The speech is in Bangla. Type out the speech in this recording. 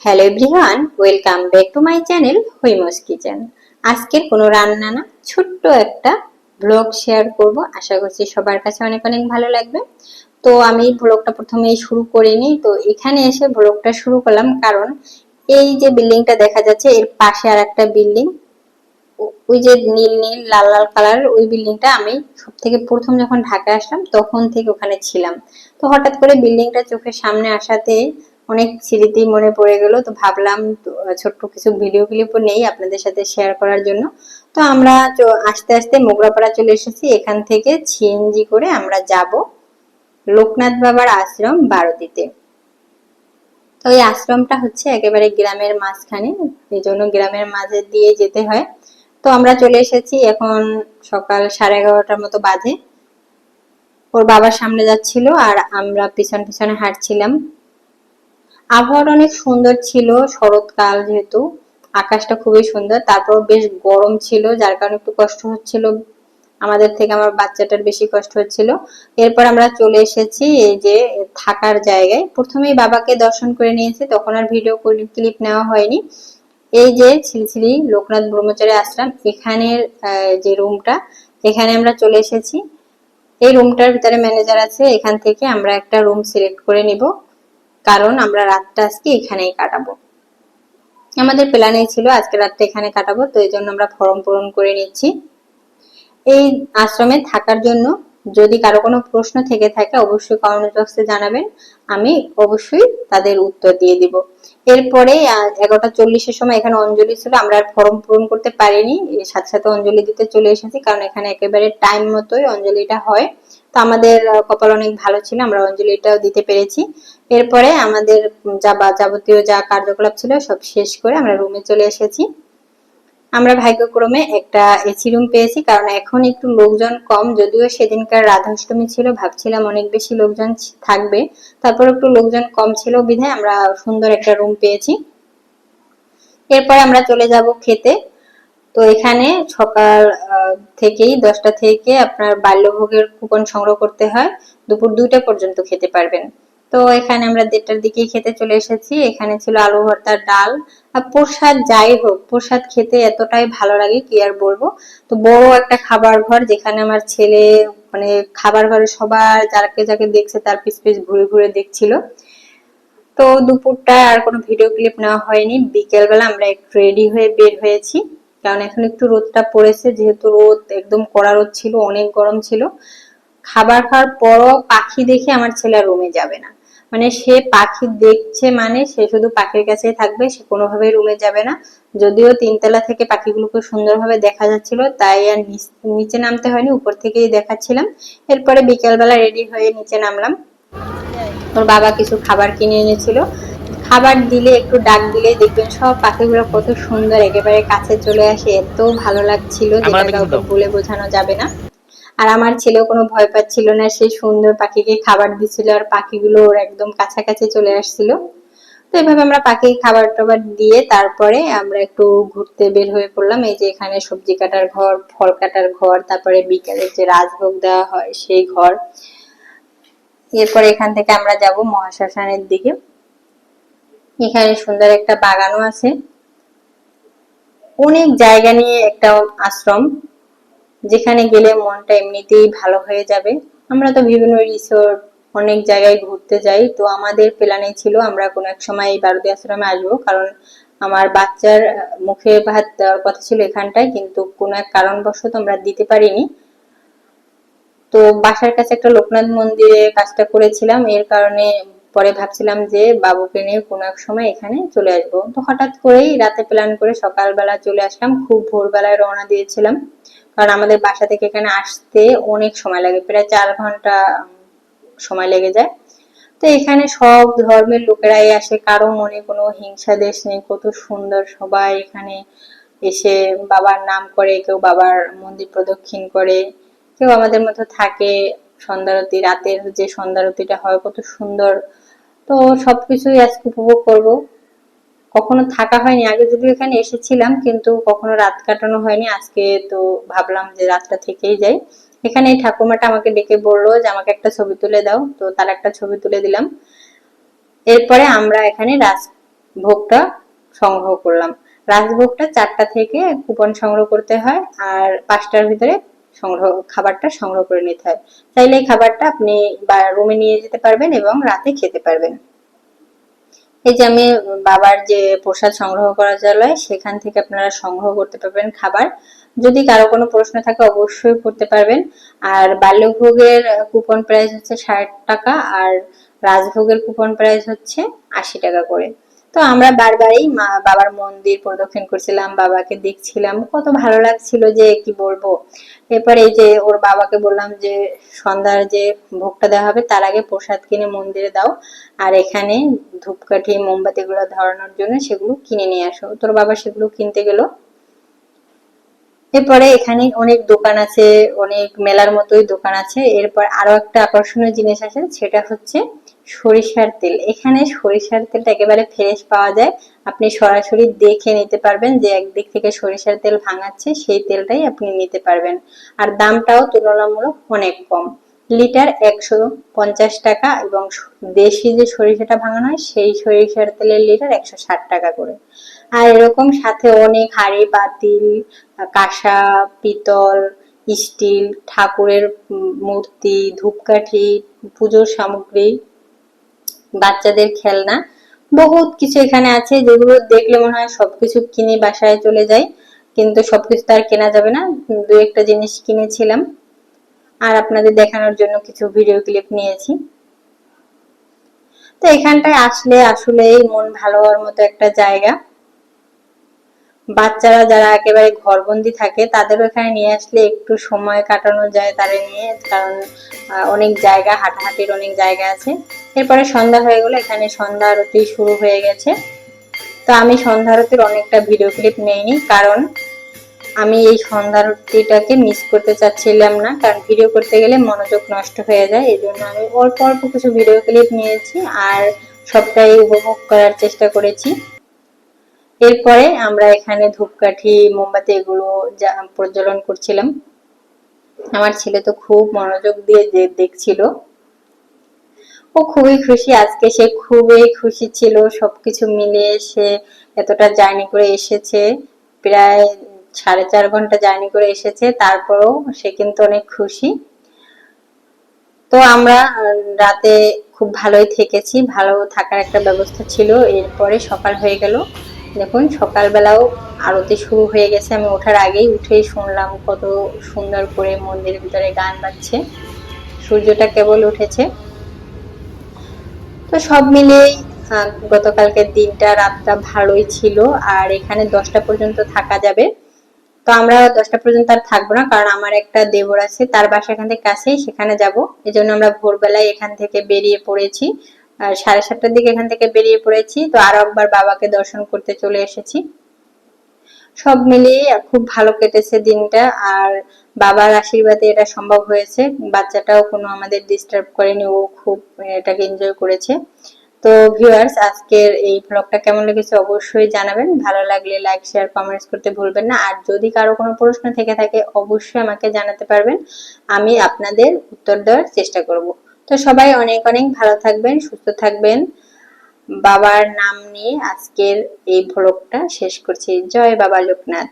Hello everyone welcome back to my channel whims kitchen আজকের কোনো রান্না না, ছোট্ট একটা ব্লগ শেয়ার করব। আশা করছি সবার কাছে অনেক অনেক ভালো লাগবে। তো আমি ব্লগটা প্রথমেই শুরু করিনি তো এখানে এসে ব্লগটা শুরু করলাম কারণ এই যে বিল্ডিংটা দেখা যাচ্ছে, এর পাশে আর একটা বিল্ডিং। ওই যে নীল নীল, লাল লাল কালার ওই বিল্ডিংটা আমি সব থেকে প্রথম যখন ঢাকা আসলাম, তখন থেকে ওখানে ছিলাম। তো হঠাৎ করে বিল্ডিংটা চোখের সামনে আসাতে অনেক স্মৃতি মনে পড়ে গেল। তো ভাবলাম ছোট্ট কিছু ভিডিও ক্লিপও নেই আপনাদের সাথে শেয়ার করার জন্য। তো আমরা আস্তে আস্তে মোগরাপাড়া চলে এসেছি। এখান থেকে সিএনজি করে আমরা যাব লোকনাথ বাবার আশ্রম বারোতিতে। তো এই আশ্রমটা হচ্ছে একেবারে গ্রামের মাঝখানে, এই জন্য গ্রামের মাঝে দিয়ে যেতে হয়। তো আমরা চলে এসেছি এখন সকাল সাড়ে এগারোটার মতো বাজে। ওর বাবার সামনে যাচ্ছিল আর আমরা পিছন পিছনে হাঁটছিলাম। আবহাওয়াটা অনেক সুন্দর ছিল, শরৎকাল যেহেতু, আকাশটা খুবই সুন্দর তারপর বেশ গরম ছিল, যার কারণে একটু কষ্ট হচ্ছিল, আমাদের থেকে আমার বাচ্চাটার বেশি কষ্ট হচ্ছিল। এরপর আমরা চলে এসেছি এই যে থাকার জায়গায়। প্রথমেই বাবাকে দর্শন করে নিয়েছি, তখন আর ভিডিও ক্লিপ নেওয়া হয়নি। এই যে ছিলছিলি লোকনাথ ব্রহ্মচারী আশ্রম, এখানের যে রুমটা, এখানে আমরা চলে এসেছি। এই রুমটার ভিতরে ম্যানেজার আছে, এখান থেকে আমরা একটা রুম সিলেক্ট করে নিব। কারণ আমরা রাতটা আজকে এখানেই কাটাবো। আমাদের প্ল্যানেই ছিল আজকে রাতটা এখানে কাটাবো, তো এই জন্য আমরা ফর্ম পূরণ করে নিচ্ছি। এই আশ্রমে থাকার জন্য যদি কারও কোনো প্রশ্ন থেকে থাকে, অবশ্যই কমেন্ট বক্সে জানাবেন। আমি অবশ্যই তাদের উত্তর দিয়ে দিব। এরপরে এগারোটা চল্লিশের সময় এখানে অঞ্জলি ছিল, আমরা আর ফর্ম পূরণ করতে পারিনি। সাথে সাথে অঞ্জলি দিতে চলে এসেছি, কারণ এখানে একেবারে টাইম মতোই অঞ্জলিটা হয়। তো আমাদের কপাল অনেক ভালো ছিল, আমরা অঞ্জলিটাও দিতে পেরেছি। এরপরে আমাদের যা বা যাবতীয় যা কার্যকলাপ ছিল সব শেষ করে আমরা রুমে চলে এসেছি। আমরা ভাগ্যক্রমে একটা এসি রুম পেয়েছি, কারণ এখন একটু লোকজন কম, যদিও সেদিনকার রাধাষ্টমী ছিল, ভাবছিলাম অনেক বেশি লোকজন থাকবে। তারপর একটু লোকজন কম ছিল বিধায় আমরা সুন্দর একটা রুম পেয়েছি। এরপর আমরা চলে যাব খেতে। তো এখানে সকাল থেকেই, দশটা থেকে আপনার বাল্যভোগের কুপন সংগ্রহ করতে হয়। দুপুর দুইটা পর্যন্ত খেতে পারবেন। তো এখানে আমরা দেড়টার দিকেই খেতে চলে এসেছি। এখানে ছিল আলু ভর্তা, ডাল। আর প্রসাদ যাই হোক, প্রসাদ খেতে এতটাই ভালো লাগে কি আর বলব। তো বড় একটা খাবার ঘর যেখানে আমার ছেলে মানে খাবার ঘরে সবার যাকে যাকে দেখছে তার পিছ পিছ ঘুরে ঘুরে দেখছিল। তো দুপুরটা আর কোনো ভিডিও ক্লিপ নেওয়া হয়নি। বিকেলবেলা আমরা একটু রেডি হয়ে বের হয়েছি। কারণ এখন একটু রোদটা পড়েছে, যেহেতু রোদ, একদম কড়া রোদ ছিল, অনেক গরম ছিল। খাবার খাওয়ার পরও পাখি দেখে আমার ছেলে রুমে যাবে না। মানে সে পাখি দেখছে মানে সে শুধু পাখির কাছেই থাকবে সে কোনোভাবেই রুমে যাবে না। যদিও তিনতলা থেকে পাখিগুলোকে সুন্দরভাবে দেখা যাচ্ছিল তাই আর নিচে নামতে হয়নি উপর থেকেই দেখাচ্ছিলাম। এরপরে বিকেলবেলা রেডি হয়ে নিচে নামলাম। ওর বাবা কিছু খাবার কিনে এনেছিল। খাবার দিলে একটু ডাক দিলে দেখবেন সব পাখিগুলো কত সুন্দর একেবারে কাছে চলে আসে এত ভালো লাগছিল যেটা কাউকে বলে বোঝানো যাবে না। আর আমার ছেলেও কোনো ভয় পাচ্ছিল না, সে সুন্দর পাখিকে খাবার দিছিল আর পাখিগুলো ওর একদম কাছাকাছি চলে আসছিল। তো এভাবে আমরা পাখি খাবার টাবার দিয়ে তারপরে আমরা একটু ঘুরতে বের হয়ে পড়লাম। এই যে এখানে সবজি কাটার ঘর, ফল কাটার ঘর, তারপরে বিকেলে যে রাজভোগ দেওয়া হয় সেই ঘর। এরপর এখান থেকে আমরা যাব মহাশ্মশানের দিকে। এখানে সুন্দর একটা বাগানও আছে। অনেক জায়গা নিয়ে একটা আশ্রম। যেখানে গেলে মনটা এমনিতেই ভালো হয়ে যাবে। আমরা তো বিভিন্ন রিসোর্ট অনেক জায়গায় ঘুরতে যাই। তো আমাদের প্ল্যানে ছিল আমরা কোনো এক সময় এই বারুদি আশ্রমে আসব। কারণ আমার বাচ্চার মুখে ভাত দেওয়ার কথা ছিল এখানটায়, কিন্তু কোনো এক কারণবশত আমরা দিতে পারিনি। তো বাসার কাছে একটা লোকনাথ মন্দিরে কাজটা করেছিলাম। এর কারণে পরে ভাবছিলাম যে বাবুকে নিয়ে কোনো এক সময় এখানে চলে আসব। তো হঠাৎ করেই রাতে প্ল্যান করে সকালবেলা চলে আসলাম। খুব ভোরবেলায় রওনা দিয়েছিলাম। কারণ আমাদের বাসা থেকে এখানে আসতে অনেক সময় লাগে, প্রায় চার ঘণ্টা সময় লেগে যায়। তো এখানে সব ধর্মের লোকেরাই আসে, কারও মনে কোনো হিংসা দেশ নেই, কত সুন্দর সবাই এখানে এসে বাবার নাম করে, কেউ বাবার মন্দির প্রদক্ষিণ করে, কেউ আমাদের মতো থাকে সন্ধ্যারতি, রাতের যে সন্ধ্যারতিটা হয়, কত সুন্দর। তো সবকিছুই আজকে উপভোগ করব। কখনো থাকা হয়নি, আগে যদিও এখানে এসেছিলাম, কিন্তু কখনো রাত কাটানো হয়নি। আজকে তো ভাবলাম যে রাতটা থেকেই যাই। এখানে ঠাকুমাটা আমাকে ডেকে বলল যে, আমাকে একটা ছবি তুলে দাও। তো তার একটা ছবি তুলে দিলাম। এরপরে আমরা এখানে রাজ ভোগটা সংগ্রহ করলাম। রাজভোগটা চারটা থেকে কুপন সংগ্রহ করতে হয় আর পাঁচটার ভিতরে সংগ্রহ, খাবারটা সংগ্রহ করে নিতে হয়। চাইলে এই খাবারটা আপনি রুমে নিয়ে যেতে পারবেন এবং রাতে খেতে পারবেন। এই যে আমি বাবার যে প্রসাদ সংগ্রহ করা যায় সেখান থেকে আপনারা সংগ্রহ করতে পারবেন খাবার। যদি কারও কোনো প্রশ্ন থাকে, অবশ্যই করতে পারবেন। আর বাল্যভোগের কুপন প্রাইস হচ্ছে ষাট টাকা, আর রাজভোগের কুপন প্রাইস হচ্ছে আশি টাকা করে। তো আমরা বারবারই মা, বাবার মন্দির প্রদক্ষিণ করছিলাম, বাবাকে দেখছিলাম। কত ভালো লাগছিল যে কি বলব? এরপর এই যে ওর বাবাকে বললাম যে, সন্ধ্যার যে ভোগটা দেওয়া হবে, তার আগে প্রসাদ কিনে মন্দিরে দাও। আর এখানে ধূপকাঠি, মোমবাতি গুলো ধরানোর জন্য সেগুলো কিনে নিয়ে আসো। তোর বাবা সেগুলো কিনতে গেল। এরপরে এখানে অনেক দোকান আছে, অনেক মেলার মতোই দোকান আছে। এরপর আরও একটা আকর্ষণীয় জিনিস আছে, সেটা হচ্ছে সরিষার তেল। এখানে সরিষার তেলটা একেবারে ফ্রেশ পাওয়া যায়। আপনি সরাসরি দেখে নিতে পারবেন যে একদিক থেকে সরিষার তেল ভাঙাচ্ছে, সেই তেলটাই আপনি নিতে পারবেন। আর দামটাও তুলনামূলক অনেক কম। লিটার একশো পঞ্চাশ টাকা এবং দেশি যে সরিষাটা ভাঙানো হয়, সেই সরিষার তেলের লিটার একশো ষাট টাকা করে। আর এরকম সাথে অনেক হাড়ি পাতিল কাঁসা, পিতল, স্টিল, ঠাকুরের মূর্তি, ধূপকাঠি, পুজোর সামগ্রী বাচ্চাদের খেলনা। বহুত কিছু এখানে আছে যেগুলো দেখলে মনে হয় সবকিছু কিনে বাসায় চলে যায়। কিন্তু সবকিছু তো আর কেনা যাবে না। দু একটা জিনিস কিনেছিলাম। আর আপনাদের দেখানোর জন্য কিছু ভিডিও ক্লিপ নিয়েছি। তো এখানটায় আসলে আসলে মন ভালো হওয়ার মতো একটা জায়গা। বাচ্চারা যারা একেবারে ঘরবন্দি থাকে তাদেরও এখানে নিয়ে আসলে একটু সময় কাটানো যায় তাদের নিয়ে, কারণ অনেক জায়গা, হাঁটাহাঁটির অনেক জায়গা আছে। এরপরে সন্ধ্যা হয়ে গেলো, এখানে সন্ধ্যা আরতি শুরু হয়ে গেছে। তো আমি সন্ধ্যা আরতির অনেকটা ভিডিও ক্লিপ নেইনি, কারণ আমি এই সন্ধ্যা আরতিটাকে মিস করতে চাচ্ছিলাম না, কারণ ভিডিও করতে গেলে মনোযোগ নষ্ট হয়ে যায়, এই জন্য আমি অল্প অল্প কিছু ভিডিও ক্লিপ নিয়েছি, আর সবটাই উপভোগ করার চেষ্টা করেছি। এরপরে আমরা এখানে ধূপকাঠি, মোমবাতি এগুলো প্রজ্বলন করছিলাম। আমার ছেলে তো খুব মনোযোগ দিয়ে দেখছিল। ও খুবই খুশি, আজকে সে খুবই খুশি ছিল। সবকিছু মিলিয়ে সে এতটা জার্নি করে এসেছে। প্রায় সাড়ে চার ঘণ্টা জার্নি করে এসেছে, তারপরেও সে কিন্তু অনেক খুশি। তো আমরা রাতে খুব ভালোই থেকেছি, ভালো থাকার একটা ব্যবস্থা ছিল। এরপরে সকাল হয়ে গেল। দেখুন, সকালবেলাও আরতি শুরু হয়ে গেছে। আমি ওঠার আগেই উঠেই শুনলাম কত সুন্দর করে মন্দিরের ভিতরে গান বাজছে। সূর্যটা কেবল উঠেছে। তো সব মিলিয়েই গতকালকের দিনটা, রাতটা ভালোই ছিল। আর এখানে দশটা পর্যন্ত থাকা যাবে। তো আমরা দশটা পর্যন্ত আর থাকব না, কারণ আমার একটা দেবর আছে, তার বাসা এখান থেকে কাছেই সেখানে যাব। এই জন্য আমরা ভোরবেলায় এখান থেকে বেরিয়ে পড়েছি। সাড়ে সাতটার দিকে এখান থেকে বেরিয়ে পড়েছি। তো আরও একবার বাবাকে দর্শন করতে চলে এসেছি। সব মিলিয়ে খুব ভালো কেটেছে দিনটা। আর বাবার আশীর্বাদে এটা সম্ভব হয়েছে। বাচ্চাটাও কোনো আমাদের ডিস্টার্ব করেনি, ও খুব এটাকে এনজয় করেছে। তো ভিউয়ার্স আজকের এই ব্লগটা কেমন লেগেছে অবশ্যই জানাবেন। ভালো লাগলে লাইক শেয়ার কমেন্টস করতে ভুলবেন না। আর যদি কারও কোনো প্রশ্ন থেকে থাকে, অবশ্যই আমাকে জানাতে পারবেন। আমি আপনাদের উত্তর দেওয়ার চেষ্টা করব। তো সবাই অনেক অনেক ভালো থাকবেন, সুস্থ থাকবেন। বাবার নাম নিয়ে আজকের এই ভ্লগটা শেষ করছি। জয় বাবা লোকনাথ।